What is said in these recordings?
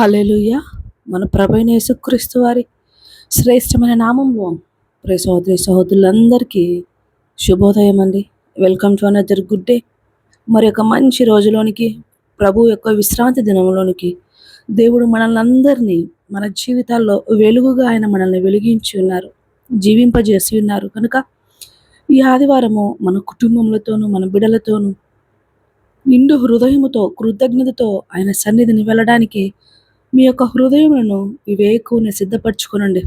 హల్లెలూయా. మన ప్రభైన యేసుక్రీస్తు వారి శ్రేష్టమైన నామంలో ప్రే సహోదరి సహోదరులందరికీ శుభోదయం అండి. Welcome to another good day. మరి ఒక మంచి రోజులోనికి ప్రభు యొక్క విశ్రాంతి దినంలోనికి దేవుడు మనల్ని అందరినీ మన జీవితాల్లో వెలుగుగా ఆయన మనల్ని వెలిగించి ఉన్నారు జీవింపజేసి ఉన్నారు. కనుక ఈ ఆదివారము మన కుటుంబములతోనూ మన బిడలతోనూ నిండు హృదయముతో కృతజ్ఞతతో ఆయన సన్నిధిని వెళ్ళడానికి మీ యొక్క హృదయములను వివేకుని సిద్ధపరచుకునండి.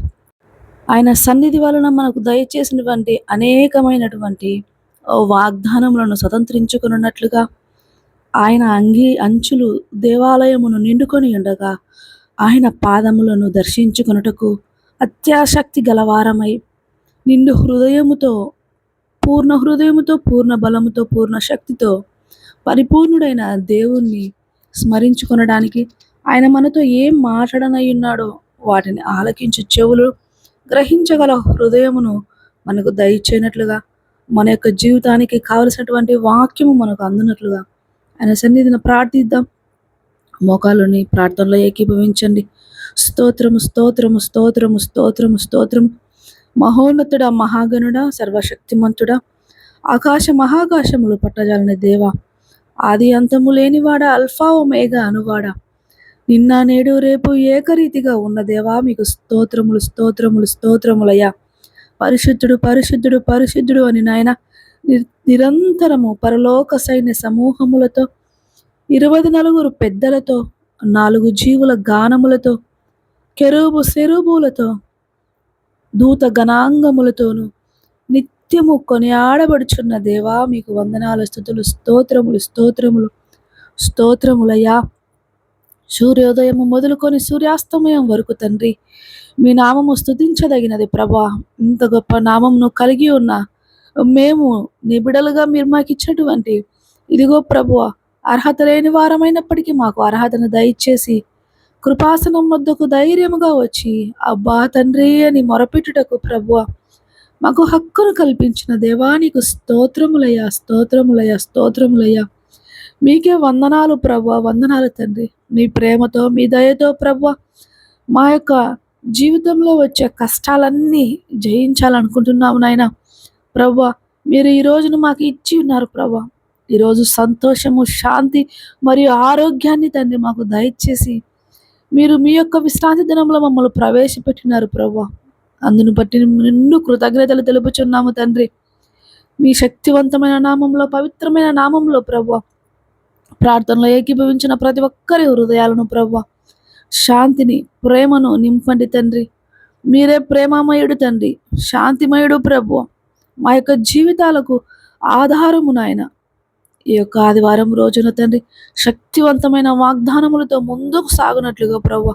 ఆయన సన్నిధి వలన మనకు దయచేసినటువంటి అనేకమైనటువంటి వాగ్దానములను స్వతంత్రించుకున్నట్లుగా ఆయన అంగీ అంచులు దేవాలయమును నిండుకొని ఉండగా ఆయన పాదములను దర్శించుకొనుటకు అత్యాసక్తి గలవారమై నిండు హృదయముతో పూర్ణ హృదయముతో పూర్ణ బలముతో పూర్ణ శక్తితో పరిపూర్ణుడైన దేవుణ్ణి స్మరించుకొనడానికి ఆయన మనతో ఏం మాట్లాడనై ఉన్నాడో వాటిని ఆలకించు చెవులు గ్రహించగల హృదయమును మనకు దయచేయనట్లుగా మన యొక్క జీవితానికి కావలసినటువంటి వాక్యము మనకు అందునట్లుగా. ఆయన సన్నిధిని ప్రార్థిద్దాం. మోకాలుని ప్రార్థనలో ఏకీభవించండి. స్తోత్రము స్తోత్రము స్తోత్రము స్తోత్రము స్తోత్రము. మహోన్నతుడా మహాగణుడా సర్వశక్తిమంతుడా. ఆకాశ మహాకాశములు పట్టజాలని దేవా ఆది అంతము లేనివాడా అల్ఫా ఒమేగా అనువాడా. నిన్న నేడు రేపు ఏకరీతిగా ఉన్న దేవా మీకు స్తోత్రములు స్తోత్రములు స్తోత్రములయ్యా. పరిశుద్ధుడు పరిశుద్ధుడు పరిశుద్ధుడు అని నాయన నిరంతరము పరలోక సైన్య సమూహములతో ఇరవై నలుగురు పెద్దలతో నాలుగు జీవుల గానములతో కెరూబు సెరూబులతో దూత గణాంగములతోనూ నిత్యము కొనియాడబడుచున్న దేవా మీకు వందనాల స్థుతులు స్తోత్రములు స్తోత్రములు స్తోత్రములయ్యా. సూర్యోదయము మొదలుకొని సూర్యాస్తమయం వరకు తండ్రి. మీ నామము స్థుతించదగినది ప్రభా. ఇంత గొప్ప నామమును కలిగి ఉన్న మేము నిబిడలుగా మీరు మాకు ఇచ్చినటువంటి ఇదిగో ప్రభు అర్హత లేని వారమైనప్పటికీ మాకు అర్హతను దయచేసి కృపాసనం వద్దకు ధైర్యముగా వచ్చి అబ్బా తండ్రి అని మొరపెట్టుటకు ప్రభు మాకు హక్కును కల్పించిన దేవానికి స్తోత్రములయ్యా స్తోత్రములయ్యా స్తోత్రములయ్యా. మీకే వందనాలు ప్రభు వందనాలు తండ్రి. మీ ప్రేమతో మీ దయతో ప్రభు మా యొక్క జీవితంలో వచ్చే కష్టాలన్నీ జయించాలనుకుంటున్నాము నాయన. ప్రభు మీరు ఈ రోజును మాకు ఇచ్చి ఉన్నారు ప్రభు ఈరోజు సంతోషము శాంతి మరియు ఆరోగ్యాన్ని తండ్రి మాకు దయచేసి మీరు మీ యొక్క విశ్రాంతి దినంలో మమ్మల్ని ప్రవేశపెట్టినారు ప్రభు అందును బట్టి నిన్ను కృతజ్ఞతలు తెలుపుచున్నాము తండ్రి. మీ శక్తివంతమైన నామంలో పవిత్రమైన నామంలో ప్రభు ప్రార్థనలో ఏకీభవించిన ప్రతి ఒక్కరి హృదయాలను ప్రభు శాంతిని ప్రేమను నింపండి తండ్రి. మీరే ప్రేమమయుడు తండ్రి శాంతిమయుడు ప్రభు మా యొక్క జీవితాలకు ఆధారము నాయన. ఈ యొక్క ఆదివారం రోజున తండ్రి శక్తివంతమైన వాగ్దానములతో ముందుకు సాగునట్లుగా ప్రభు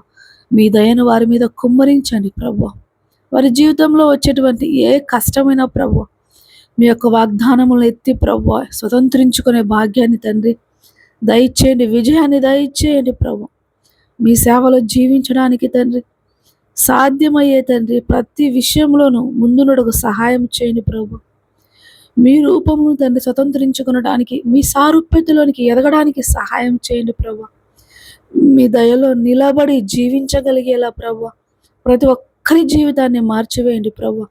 మీ దయను వారి మీద కుమ్మరించండి ప్రభు వారి జీవితంలో వచ్చేటువంటి ఏ కష్టమైన ప్రభు మీ యొక్క వాగ్దానములు ఎత్తి ప్రభు స్వతంత్రించుకునే భాగ్యాన్ని తండ్రి దయచేయండి విజయాన్ని దయచేయండి ప్రభు. మీ సేవలో జీవించడానికి తండ్రి సాధ్యమయ్యే తండ్రి ప్రతి విషయంలోనూ ముందునడుగు సహాయం చేయండి ప్రభు. మీ రూపమును తండ్రి స్వతంత్రించుకునడానికి మీ సారూప్యతలోనికి ఎదగడానికి సహాయం చేయండి ప్రభు. మీ దయలో నిలబడి జీవించగలిగేలా ప్రభు. ప్రతి ఒక్కరి జీవితాన్ని మార్చివేయండి ప్రభు.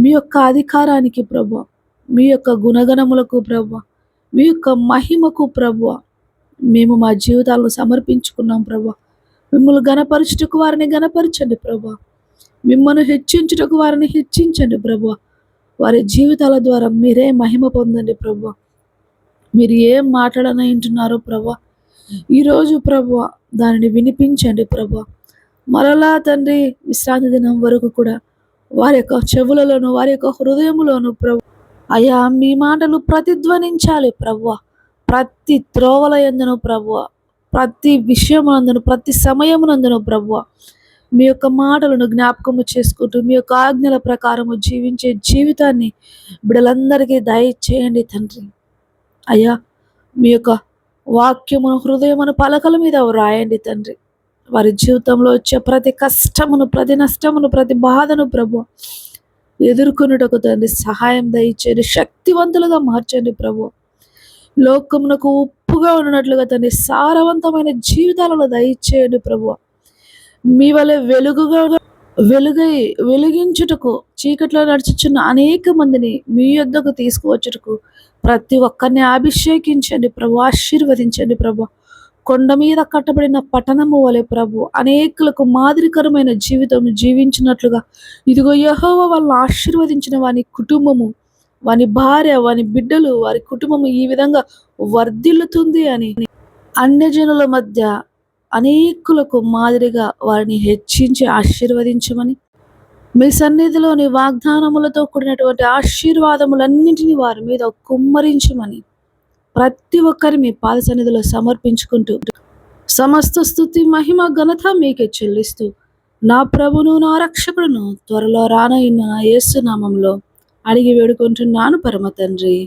మీ యొక్క అధికారానికి ప్రభు. మీ యొక్క గుణగణములకు ప్రభు. మీ యొక్క మహిమకు ప్రభు. మేము మా జీవితాలను సమర్పించుకున్నాం ప్రభా. మిమ్మల్ని గనపరచుటకు వారిని గనపరచండి ప్రభు. మిమ్మల్ని హెచ్చించుటకు వారిని హెచ్చించండి ప్రభా. వారి జీవితాల ద్వారా మీరే మహిమ పొందండి ప్రభా. మీరు ఏం మాట్లాడన వింటున్నారో ప్రభు. ఈరోజు ప్రభా దానిని వినిపించండి ప్రభా. మరలా తండ్రి విశ్రాంతి దినం వరకు కూడా వారి యొక్క చెవులలోను వారి యొక్క హృదయంలోను ప్రభు. అయ్యా మీ మాటలు ప్రతిధ్వనించాలి ప్రభా. ప్రతి త్రోవల ఎందును ప్రభువ ప్రతి విషయమునందును ప్రతి సమయమునందును ప్రభువ మీ యొక్క మాటలను జ్ఞాపకము చేసుకుంటూ మీ యొక్క ఆజ్ఞల ప్రకారము జీవించే జీవితాన్ని బిడలందరికీ దయచేయండి తండ్రి. అయ్యా మీ యొక్క వాక్యమును హృదయమును పలకల మీద వ్రాయండి తండ్రి. వారి జీవితంలో వచ్చే ప్రతి కష్టమును ప్రతి నష్టమును ప్రతి బాధను ప్రభు ఎదుర్కొనుటకు తండ్రి సహాయం దయచేయండి శక్తివంతులుగా మార్చండి ప్రభు లోకమునకు ఉప్పుగా ఉన్నట్లుగా తండ్రి సారవంతమైన జీవితాలలో దయచేయండి ప్రభు మీ వల్ల వెలుగుగా వెలుగై వెలిగించుటకు చీకట్లో నడుచుచున్న అనేక మందిని మీ యొద్దకు తీసుకువచ్చుటకు ప్రతి ఒక్కరిని అభిషేకించండి ప్రభు ఆశీర్వదించండి ప్రభు. కొండ మీద కట్టబడిన పట్టణము వలె ప్రభు అనేకులకు మాదిరికరమైన జీవితం జీవించినట్లుగా. ఇదిగో యహోవ వాళ్ళని ఆశీర్వదించిన వాని కుటుంబము వాని భార్య వాని బిడ్డలు వారి కుటుంబం ఈ విధంగా వర్ధిల్లుతుంది అని అన్యజనుల మధ్య అనేకులకు మాదిరిగా వారిని హెచ్చించి ఆశీర్వదించమని మీ సన్నిధిలోని వాగ్దానములతో కూడినటువంటి ఆశీర్వాదములన్నింటినీ వారి మీద కుమ్మరించమని ప్రతి ఒక్కరి మీ పాద సన్నిధిలో సమర్పించుకుంటూ సమస్త స్థుతి మహిమ ఘనత మీకే చెల్లిస్తూ నా ప్రభును నా రక్షకుడును త్వరలో రానయిన నా యేసు నామంలో అడిగి వేడుకుంటున్నాను పరమ తండ్రి.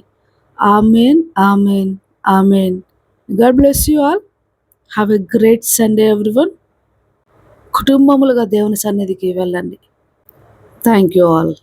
Amen amen amen. God bless you all. Have a great Sunday everyone కుటుంబములుగా దేవుని సన్నిధికి వెళ్ళండి. Thank you all